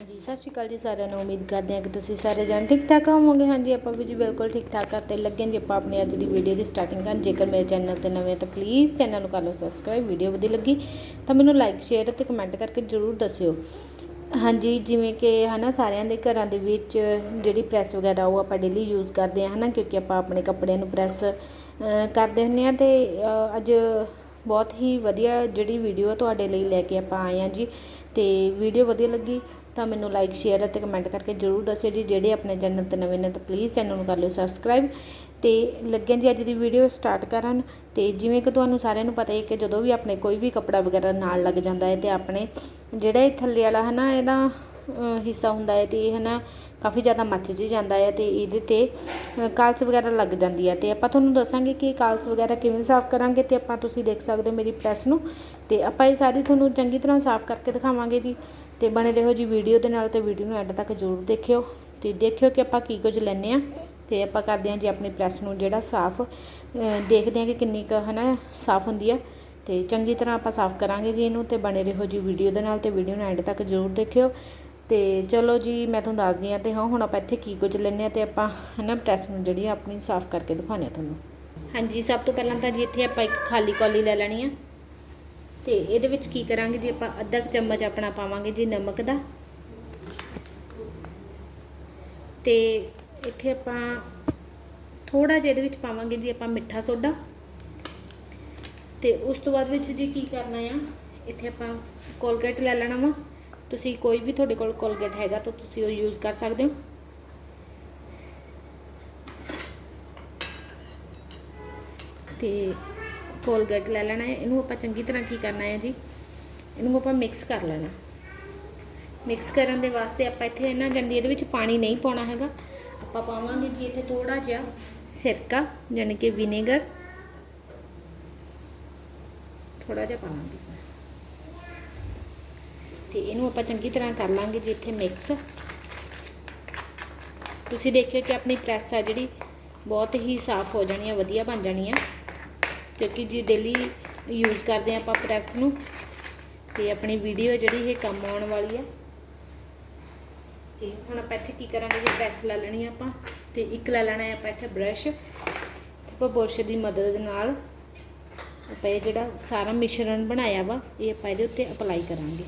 ਜੀ ਸਤਿ ਸ਼੍ਰੀ ਅਕਾਲ ਜੀ ਸਾਰਿਆਂ ਨੂੰ। ਉਮੀਦ ਕਰਦੇ ਹਾਂ ਕਿ ਤੁਸੀਂ ਸਾਰੇ ਜਣ ਠੀਕ ਠਾਕ ਹੋਵੋਗੇ। ਹਾਂਜੀ, ਆਪਾਂ ਵੀ ਜੀ ਬਿਲਕੁਲ ਠੀਕ ਠਾਕ ਆ ਤੇ ਲੱਗੇ ਹਾਂ ਜੀ ਆਪਾਂ ਆਪਣੀ ਅੱਜ ਦੀ ਵੀਡੀਓ ਦੀ ਸਟਾਰਟਿੰਗ ਕਰਨ। ਜੇਕਰ ਮੇਰੇ ਚੈਨਲ ਤੇ ਨਵੇਂ ਹੋ ਤਾਂ ਪਲੀਜ਼ ਚੈਨਲ ਨੂੰ ਕਰ ਲਓ ਸਬਸਕ੍ਰਾਈਬ ਵੀਡੀਓ ਵਧੀਆ ਲੱਗੀ ਤਾਂ ਮੈਨੂੰ ਲਾਈਕ ਸ਼ੇਅਰ ਅਤੇ ਕਮੈਂਟ ਕਰਕੇ ਜਰੂਰ ਦੱਸਿਓ। ਹਾਂਜੀ, ਜਿਵੇਂ ਕਿ ਹਨਾ ਸਾਰਿਆਂ ਦੇ ਘਰਾਂ ਦੇ ਵਿੱਚ ਜਿਹੜੀ ਪ੍ਰੈਸ ਵਗੈਰਾ ਉਹ ਆਪਾਂ ਡੇਲੀ ਯੂਜ਼ ਕਰਦੇ ਹਾਂ ਹਨਾ, ਕਿਉਂਕਿ ਆਪਾਂ ਆਪਣੇ ਕੱਪੜਿਆਂ ਨੂੰ ਪ੍ਰੈਸ ਕਰਦੇ ਹੁੰਦੇ ਆ ਤੇ ਅੱਜ ਬਹੁਤ ਹੀ ਵਧੀਆ ਜਿਹੜੀ ਵੀਡੀਓ ਤੁਹਾਡੇ ਲਈ ਲੈ ਕੇ ਆਪਾਂ ਆਏ ਹਾਂ ਜੀ ਤੇ ਵੀਡੀਓ ਵਧੀਆ ਲੱਗੀ। ਤਾਂ ਮੈਨੂੰ ਲਾਈਕ ਸ਼ੇਅਰ ਅਤੇ ਕਮੈਂਟ ਕਰਕੇ ਜਰੂਰ ਦੱਸਿਓ ਜੀ, ਜਿਹੜੇ ਆਪਣੇ ਚੈਨਲ ਤੇ ਨਵੇਂ ਨੇ ਤਾਂ ਪਲੀਜ਼ ਚੈਨਲ ਨੂੰ ਕਰ ਲਿਓ ਸਬਸਕ੍ਰਾਈਬ ਤੇ ਲੱਗਿਆ ਜੀ ਅੱਜ ਦੀ ਵੀਡੀਓ ਸਟਾਰਟ ਕਰਨ ਤੇ ਜਿਵੇਂ ਕਿ ਤੁਹਾਨੂੰ ਸਾਰਿਆਂ ਨੂੰ ਪਤਾ ਹੀ ਹੈ ਕਿ ਜਦੋਂ ਵੀ ਆਪਣੇ ਕੋਈ ਵੀ ਕੱਪੜਾ ਵਗੈਰਾ ਨਾਲ ਲੱਗ ਜਾਂਦਾ ਹੈ ਤੇ ਆਪਣੇ ਜਿਹੜਾ ਇਹ ਥੱਲੇ ਵਾਲਾ ਹੈ ਨਾ, ਇਹਦਾ ਹਿੱਸਾ ਹੁੰਦਾ ਹੈ ਤੇ ਇਹ ਹੈ ਨਾ ਕਾਫੀ ਜ਼ਿਆਦਾ ਮੱਚ ਜੀ ਜਾਂਦਾ ਹੈ ਤੇ ਇਹਦੇ ਤੇ ਕਾਲਸ ਵਗੈਰਾ ਲੱਗ ਜਾਂਦੀ ਹੈ ਅਤੇ ਆਪਾਂ ਤੁਹਾਨੂੰ ਦੱਸਾਂਗੇ ਕਿ ਕਾਲਸ ਵਗੈਰਾ ਕਿਵੇਂ ਸਾਫ਼ ਕਰਾਂਗੇ ਅਤੇ ਆਪਾਂ ਤੁਸੀਂ ਦੇਖ ਸਕਦੇ ਹੋ ਮੇਰੀ ਪ੍ਰੈਸ ਨੂੰ। ਅਤੇ ਆਪਾਂ ਇਹ ਸਾਰੀ ਤੁਹਾਨੂੰ ਚੰਗੀ ਤਰ੍ਹਾਂ ਸਾਫ਼ ਕਰਕੇ ਦਿਖਾਵਾਂਗੇ ਜੀ। ਤੇ ਬਣੇ ਰਹੋ ਜੀ ਵੀਡੀਓ ਦੇ ਨਾਲ ਤੇ ਵੀਡੀਓ ਨੂੰ ਐਂਡ ਤੱਕ ਜ਼ਰੂਰ ਦੇਖਿਓ। ਤੇ ਦੇਖਿਓ ਕਿ ਆਪਾਂ ਕੀ ਕੁਝ ਲੈਣੇ ਆ ਤੇ ਆਪਾਂ ਕਰਦੇ ਹਾਂ ਜੀ ਆਪਣੀ ਪ੍ਰੈਸ ਨੂੰ ਜਿਹੜਾ ਸਾਫ਼ ਦੇਖਦੇ ਹਾਂ ਕਿ ਕਿੰਨੀ ਕੁ, ਹਨਾ, ਸਾਫ਼ ਹੁੰਦੀ ਹੈ ਤੇ ਚੰਗੀ ਤਰ੍ਹਾਂ ਆਪਾਂ ਸਾਫ਼ ਕਰਾਂਗੇ ਜੀ ਇਹਨੂੰ ਤੇ ਬਣੇ ਰਹੋ ਜੀ ਵੀਡੀਓ ਦੇ ਨਾਲ ਤੇ ਵੀਡੀਓ ਨੂੰ ਐਂਡ ਤੱਕ ਜ਼ਰੂਰ ਦੇਖਿਓ। ਤੇ ਚਲੋ ਜੀ, ਮੈਂ ਤੁਹਾਨੂੰ ਦੱਸਦੀ ਹਾਂ ਤੇ ਹਾਂ, ਹੁਣ ਆਪਾਂ ਇੱਥੇ ਕੀ ਕੁਝ ਲੈਣੇ ਆ ਤੇ ਆਪਾਂ ਹਨਾ ਪ੍ਰੈਸ ਨੂੰ ਜਿਹੜੀ ਆ ਆਪਣੀ ਸਾਫ਼ ਕਰਕੇ ਦਿਖਾਉਂਦੇ ਆ ਤੁਹਾਨੂੰ। ਹਾਂਜੀ, ਸਭ ਤੋਂ ਪਹਿਲਾਂ ਤਾਂ ਜੀ ਇੱਥੇ ਆਪਾਂ ਇੱਕ ਖਾਲੀ ਕੌਲੀ ਲੈ ਲੈਣੀ ਆ। ਤੇ ਇਹਦੇ ਵਿੱਚ ਕੀ ਕਰਾਂਗੇ ਜੀ, ਆਪਾਂ ਅੱਧਾ ਕੁ ਚਮਚ ਆਪਣਾ ਪਾਵਾਂਗੇ ਜੀ ਨਮਕ ਦਾ। ਤੇ ਇੱਥੇ ਆਪਾਂ ਥੋੜਾ ਜਿਹਾ ਇਹਦੇ ਵਿੱਚ ਪਾਵਾਂਗੇ ਜੀ ਆਪਾਂ ਮਿੱਠਾ ਸੋਡਾ। ਤੇ ਉਸ ਤੋਂ ਬਾਅਦ ਵਿੱਚ ਜੀ ਕੀ ਕਰਨਾ ਆ, ਇੱਥੇ ਆਪਾਂ ਕੋਲਗੇਟ ਲੈ ਲੈਣਾ ਵਾ। ਤੁਸੀਂ ਕੋਈ ਵੀ ਤੁਹਾਡੇ ਕੋਲ ਕੋਲਗੇਟ ਹੈਗਾ ਤਾਂ ਤੁਸੀਂ ਉਹ ਯੂਜ਼ ਕਰ ਸਕਦੇ ਹੋ। ਤੇ ਕੋਲਗੇਟ ਲੈ ਲੈਣਾ ਹੈ। ਇਹਨੂੰ ਆਪਾਂ ਚੰਗੀ ਤਰ੍ਹਾਂ ਕੀ ਕਰਨਾ ਹੈ ਜੀ? ਇਹਨੂੰ ਆਪਾਂ ਮਿਕਸ ਕਰ ਲੈਣਾ। ਮਿਕਸ ਕਰਨ ਦੇ ਵਾਸਤੇ ਆਪਾਂ ਇੱਥੇ ਨਾ ਜੰਦੀ ਇਹਦੇ ਵਿੱਚ ਪਾਣੀ ਨਹੀਂ ਪਾਉਣਾ ਹੈਗਾ। ਆਪਾਂ ਪਾਵਾਂਗੇ ਜੀ ਇੱਥੇ ਥੋੜਾ ਜਿਹਾ ਸਿਰਕਾ ਯਾਨੀ ਕਿ ਵਿਨੇਗਰ ਥੋੜਾ ਜਿਹਾ ਪਾਵਾਂਗੇ। ਤੇ ਇਹਨੂੰ ਆਪਾਂ ਚੰਗੀ ਤਰ੍ਹਾਂ ਕਰ ਲਾਂਗੇ ਜੀ ਇੱਥੇ ਮਿਕਸ ਤੁਸੀਂ ਦੇਖਿਓ ਕਿ ਆਪਣੀ ਪ੍ਰੈਸ ਆ ਜਿਹੜੀ ਬਹੁਤ ਹੀ ਸਾਫ਼ ਹੋ ਜਾਣੀ ਹੈ ਵਧੀਆ ਬਣ ਜਾਣੀ ਹੈ ਕਿਉਂਕਿ ਜੀ ਡੇਲੀ ਯੂਜ਼ ਕਰਦੇ ਹਾਂ ਆਪਾਂ ਪ੍ਰੈਸ ਨੂੰ। ਤੇ ਆਪਣੀ ਵੀਡੀਓ ਜਿਹੜੀ ਇਹ ਕੰਮ ਆਉਣ ਵਾਲੀ ਹੈ ਤੇ ਹੁਣ ਆਪਾਂ ਇੱਥੇ ਕੀ ਕਰਾਂਗੇ ਜੀ ਪ੍ਰੈਸ ਲੈ ਲੈਣੀ ਆ ਆਪਾਂ। ਤੇ ਇੱਕ ਲੈ ਲੈਣਾ ਹੈ ਆਪਾਂ ਇੱਥੇ ਬ੍ਰਸ਼ ਤੇ ਆਪਾਂ ਬੁਰਸ਼ ਦੀ ਮਦਦ ਦੇ ਨਾਲ ਆਪਾਂ ਇਹ ਜਿਹੜਾ ਸਾਰਾ ਮਿਸ਼ਰਣ ਬਣਾਇਆ ਵਾ, ਇਹ ਆਪਾਂ ਇਹਦੇ ਉੱਤੇ ਅਪਲਾਈ ਕਰਾਂਗੇ।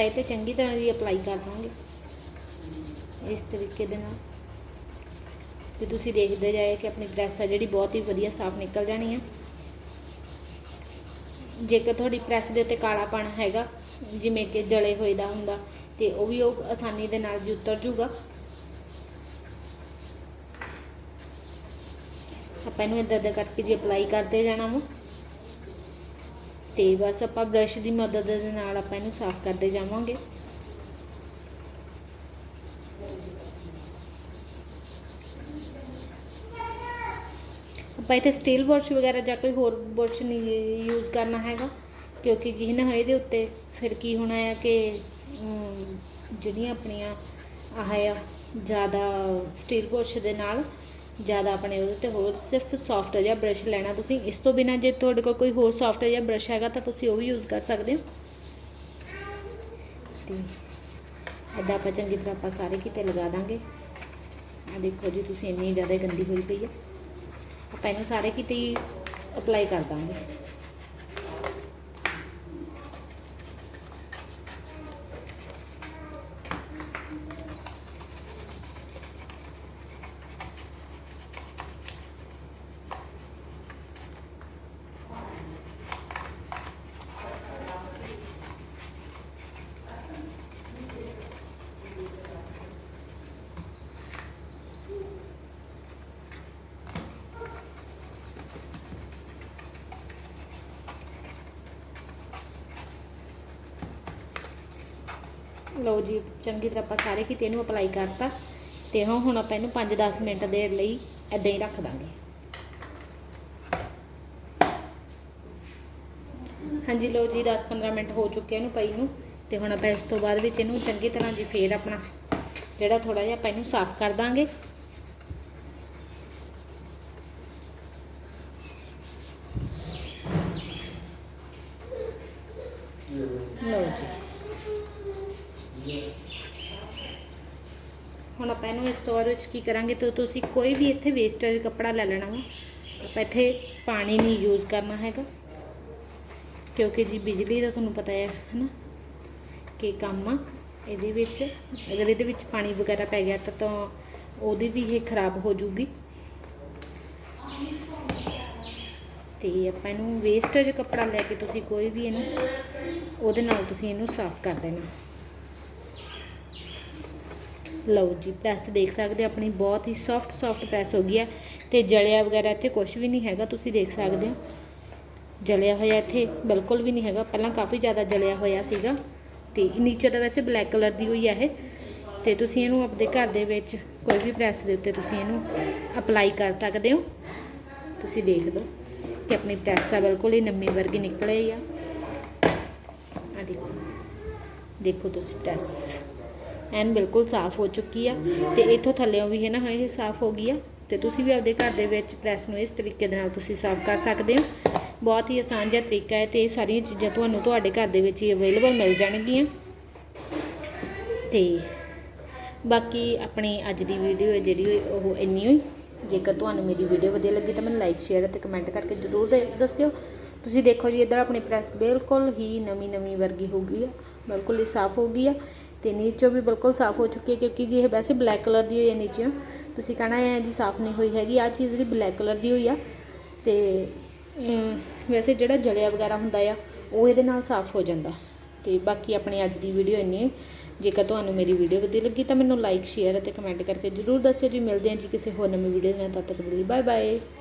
ਆਪਾਂ ਇਹ ਤੇ ਚੰਗੀ ਤਰ੍ਹਾਂ ਦੀ ਅਪਲਾਈ ਕਰ ਦਾਂਗੇ। ਇਸ ਤਰੀਕੇ ਦੇ ਨਾਲ। ਤੇ ਤੁਸੀਂ ਦੇਖਦੇ ਜਾਏ ਕਿ ਆਪਣੀ ਪ੍ਰੈਸ ਆ ਜਿਹੜੀ ਬਹੁਤ ਹੀ ਵਧੀਆ ਸਾਫ਼ ਨਿਕਲ ਜਾਣੀ ਹੈ ਜੇਕਰ ਤੁਹਾਡੀ ਪ੍ਰੈਸ ਦੇ ਉੱਤੇ ਕਾਲਾਪਣ ਹੈਗਾ, ਜਿਵੇਂ ਕਿ ਜਲੇ ਹੋਏ ਦਾ ਹੁੰਦਾ, ਤੇ ਉਹ ਵੀ ਉਹ ਆਸਾਨੀ ਦੇ ਨਾਲ ਜੀ ਉਤਰ ਜੂਗਾ। ਆਪਾਂ ਇਹਨੂੰ ਇਦਾਂ ਇਦਾਂ ਕਰਕੇ ਜੀ ਅਪਲਾਈ ਕਰਦੇ ਜਾਣਾ ਵਾ। ਤੇ ਬਸ ਆਪਾਂ ਬ੍ਰਸ਼ ਦੀ ਮਦਦ ਦੇ ਨਾਲ ਆਪਾਂ ਇਹਨੂੰ ਸਾਫ਼ ਕਰਦੇ ਜਾਵਾਂਗੇ। ਆਪਾਂ ਇੱਥੇ ਸਟੀਲ ਬੁਰਸ਼ ਵਗੈਰਾ ਜਾਂ ਕੋਈ ਹੋਰ ਬੁਰਸ਼ ਨਹੀਂ ਯੂਜ਼ ਕਰਨਾ ਹੈਗਾ, ਕਿਉਂਕਿ ਜੀ ਨਾ ਇਹਦੇ ਉੱਤੇ, ਫਿਰ ਕੀ ਹੋਣਾ ਹੈ ਕਿ ਜਿਹੜੀਆਂ ਆਪਣੀਆਂ ਆਹ ਆ, ਜ਼ਿਆਦਾ ਸਟੀਲ ਬੁਰਸ਼ ਦੇ ਨਾਲ ਜ਼ਿਆਦਾ ਆਪਣੇ ਉਹਦੇ ਤੇ ਹੋਰ ਸਿਰਫ ਸੌਫਟ ਜਿਹਾ ਬ੍ਰਸ਼ ਲੈਣਾ। ਤੁਸੀਂ ਇਸ ਤੋਂ ਬਿਨਾ ਜੇ ਤੁਹਾਡੇ ਕੋਲ ਕੋਈ ਹੋਰ ਸੌਫਟ ਜਿਹਾ ਬ੍ਰਸ਼ ਹੈਗਾ ਤਾਂ ਤੁਸੀਂ ਉਹ ਵੀ ਯੂਜ਼ ਕਰ ਸਕਦੇ ਹੋ। ਤੇ ਇੱਦਾਂ ਆਪਾਂ ਚੰਗੀ ਤਰ੍ਹਾਂ ਆਪਾਂ ਸਾਰੇ ਕਿਤੇ ਲਗਾ ਦਾਂਗੇ। ਆ ਦੇਖੋ ਜੀ, ਤੁਸੀਂ ਇੰਨੀ ਜ਼ਿਆਦਾ ਗੰਦੀ ਹੋਈ ਪਈ ਹੈ। ਆਪਾਂ ਇਹਨੂੰ ਸਾਰੇ ਕਿਤੇ ਹੀ ਅਪਲਾਈ ਕਰ ਦਾਂਗੇ। ਲਓ ਜੀ, ਚੰਗੀ ਤਰ੍ਹਾਂ ਆਪਾਂ ਸਾਰੇ ਕਿਤੇ, ਇਹਨੂੰ ਅਪਲਾਈ ਕਰਤਾ। ਤੇ ਹਾਂ, ਹੁਣ ਆਪਾਂ ਇਹਨੂੰ 5-10 ਮਿੰਟ ਦੇ ਲਈ ਇਦਾਂ ਹੀ ਰੱਖ ਦਾਂਗੇ। ਹਾਂਜੀ, ਲਓ ਜੀ 10-15 ਮਿੰਟ ਹੋ ਚੁੱਕੇ ਇਹਨੂੰ ਪਈ ਨੂੰ। ਤੇ ਹੁਣ ਆਪਾਂ ਇਸ ਤੋਂ ਬਾਅਦ ਵਿੱਚ ਇਹਨੂੰ ਚੰਗੀ ਤਰ੍ਹਾਂ ਜੀ ਫੇਰ ਆਪਣਾ ਜਿਹੜਾ ਥੋੜਾ ਜਿਹਾ ਆਪਾਂ ਇਹਨੂੰ ਸਾਫ਼ ਕਰ ਦਾਂਗੇ। ਆਪਾਂ ਇਹਨੂੰ ਇਸ ਤੋਂ ਬਾਅਦ ਵਿੱਚ ਕੀ ਕਰਾਂਗੇ ਤਾਂ ਤੁਸੀਂ ਕੋਈ ਵੀ ਇੱਥੇ ਵੇਸਟੇਜ ਕੱਪੜਾ ਲੈ ਲੈਣਾ ਵਾ। ਆਪਾਂ ਇੱਥੇ ਪਾਣੀ ਨਹੀਂ ਯੂਜ਼ ਕਰਨਾ ਹੈਗਾ। ਕਿਉਂਕਿ ਜੀ ਬਿਜਲੀ ਦਾ ਤੁਹਾਨੂੰ ਪਤਾ ਹੈ, ਹਨਾ? ਕਿ ਕੰਮ ਆ ਇਹਦੇ ਵਿੱਚ। ਅਗਰ ਇਹਦੇ ਵਿੱਚ ਪਾਣੀ ਵਗੈਰਾ ਪੈ ਗਿਆ ਤਾਂ ਤਾਂ ਉਹਦੀ ਵੀ ਇਹ ਖਰਾਬ ਹੋ ਜੂਗੀ ਤੇ ਆਪਾਂ ਇਹਨੂੰ ਵੇਸਟੇਜ ਕੱਪੜਾ ਲੈ ਕੇ ਤੁਸੀਂ ਕੋਈ ਵੀ ਇਹਨੂੰ ਉਹਦੇ ਨਾਲ ਤੁਸੀਂ ਇਹਨੂੰ ਸਾਫ਼ ਕਰ ਦੇਣਾ। ਲਓ ਜੀ ਪ੍ਰੈਸ ਦੇਖ ਸਕਦੇ ਆਪਣੀ ਬਹੁਤ ਹੀ ਸੌਫਟ ਸੌਫਟ ਪ੍ਰੈਸ ਹੋ ਗਈ ਹੈ ਤੇ ਜਲਿਆ ਵਗੈਰਾ ਇੱਥੇ ਕੁਝ ਵੀ ਨਹੀਂ ਹੈਗਾ, ਤੁਸੀਂ ਦੇਖ ਸਕਦੇ ਹੋ ਜਲਿਆ ਹੋਇਆ ਇੱਥੇ ਬਿਲਕੁਲ ਵੀ ਨਹੀਂ ਹੈਗਾ, ਪਹਿਲਾਂ ਕਾਫੀ ਜ਼ਿਆਦਾ ਜਲਿਆ ਹੋਇਆ ਸੀਗਾ ਤੇ ਨੀਚੇ ਤਾਂ ਵੈਸੇ ਬਲੈਕ ਕਲਰ ਦੀ ਹੋਈ ਹੈ ਇਹ ਤੇ ਤੁਸੀਂ ਇਹਨੂੰ ਆਪਣੇ ਘਰ ਦੇ ਵਿੱਚ ਕੋਈ ਵੀ ਪ੍ਰੈਸ ਦੇ ਉੱਤੇ ਤੁਸੀਂ ਇਹਨੂੰ ਅਪਲਾਈ ਕਰ ਸਕਦੇ ਹੋ। ਤੁਸੀਂ ਦੇਖ ਲਓ ਕਿ ਆਪਣੀ ਪ੍ਰੈਸ ਆ ਬਿਲਕੁਲ ਹੀ ਨੰਮੀ ਵਰਗੀ ਨਿਕਲ ਆਈ ਆ। ਆ ਦੇਖੋ ਦੇਖੋ ਤੁਸੀਂ ਪ੍ਰੈਸ ਐਨ ਬਿਲਕੁਲ ਸਾਫ਼ ਹੋ ਚੁੱਕੀ ਆ ਤੇ ਇੱਥੋਂ ਥੱਲੇੋਂ ਵੀ ਹੈ ਨਾ, ਇਹ ਸਾਫ਼ ਹੋ ਗਈ ਆ ਤੇ ਤੁਸੀਂ ਵੀ ਆਪਦੇ ਘਰ ਦੇ ਵਿੱਚ ਪ੍ਰੈਸ ਨੂੰ ਇਸ ਤਰੀਕੇ ਦੇ ਨਾਲ ਤੁਸੀਂ ਸਾਫ਼ ਕਰ ਸਕਦੇ ਹੋ। ਬਹੁਤ ਹੀ ਆਸਾਨ ਜਿਹਾ ਤਰੀਕਾ ਹੈ ਤੇ ਇਹ ਸਾਰੀਆਂ ਚੀਜ਼ਾਂ ਤੁਹਾਨੂੰ ਤੁਹਾਡੇ ਘਰ ਦੇ ਵਿੱਚ ਹੀ ਅਵੇਲੇਬਲ ਮਿਲ ਜਾਣਗੀਆਂ। ਤੇ ਬਾਕੀ ਆਪਣੀ ਅੱਜ ਦੀ ਵੀਡੀਓ ਹੈ ਜਿਹੜੀ ਉਹ ਇੰਨੀ ਹੋਈ। ਜੇਕਰ ਤੁਹਾਨੂੰ ਮੇਰੀ ਵੀਡੀਓ ਵਧੀਆ ਲੱਗੀ ਤਾਂ ਮੈਨੂੰ ਲਾਈਕ ਸ਼ੇਅਰ ਅਤੇ ਕਮੈਂਟ ਕਰਕੇ ਜ਼ਰੂਰ ਦੇ- ਦੱਸਿਓ। ਤੁਸੀਂ ਦੇਖੋ ਜੀ, ਇੱਧਰ ਆਪਣੀ ਪ੍ਰੈਸ ਬਿਲਕੁਲ ਹੀ ਨਵੀਂ ਨਵੀਂ ਵਰਗੀ ਹੋ ਗਈ ਆ। ਬਿਲਕੁਲ ਹੀ ਸਾਫ਼ ਹੋ ਗਈ ਆ। ਤੇ ਨੀਚੋਂ ਵੀ ਬਿਲਕੁਲ ਸਾਫ਼ ਹੋ ਚੁੱਕੀ ਹੈ ਕਿਉਂਕਿ ਜੀ ਇਹ ਵੈਸੇ ਬਲੈਕ ਕਲਰ ਦੀ ਹੋਈ ਹੈ ਨੀਚੇ। ਤੁਸੀਂ ਕਹਣਾ ਹੈ ਜੀ ਸਾਫ਼ ਨਹੀਂ ਹੋਈ ਹੈਗੀ। ਆ ਚੀਜ਼ ਜਿਹੜੀ ਬਲੈਕ ਕਲਰ ਦੀ ਹੋਈ ਆ ਤੇ ਵੈਸੇ ਜਿਹੜਾ ਜਲਿਆ ਵਗੈਰਾ ਹੁੰਦਾ ਆ, ਉਹ ਇਹਦੇ ਨਾਲ ਸਾਫ਼ ਹੋ ਜਾਂਦਾ। ਤੇ ਬਾਕੀ ਆਪਣੀ ਅੱਜ ਦੀ ਵੀਡੀਓ ਇੰਨੀ ਹੈ। ਜੇਕਰ ਤੁਹਾਨੂੰ ਮੇਰੀ ਵੀਡੀਓ ਵਧੀਆ ਲੱਗੀ ਤਾਂ ਮੈਨੂੰ ਲਾਈਕ ਸ਼ੇਅਰ ਅਤੇ ਕਮੈਂਟ ਕਰਕੇ ਜਰੂਰ ਦੱਸਿਓ ਜੀ। ਮਿਲਦੇ ਹਾਂ ਜੀ ਕਿਸੇ ਹੋਰ ਨਵੀਂ ਵੀਡੀਓ ਦੇ ਨਾਲ। ਤਦ ਤੱਕ ਲਈ ਬਾਏ ਬਾਏ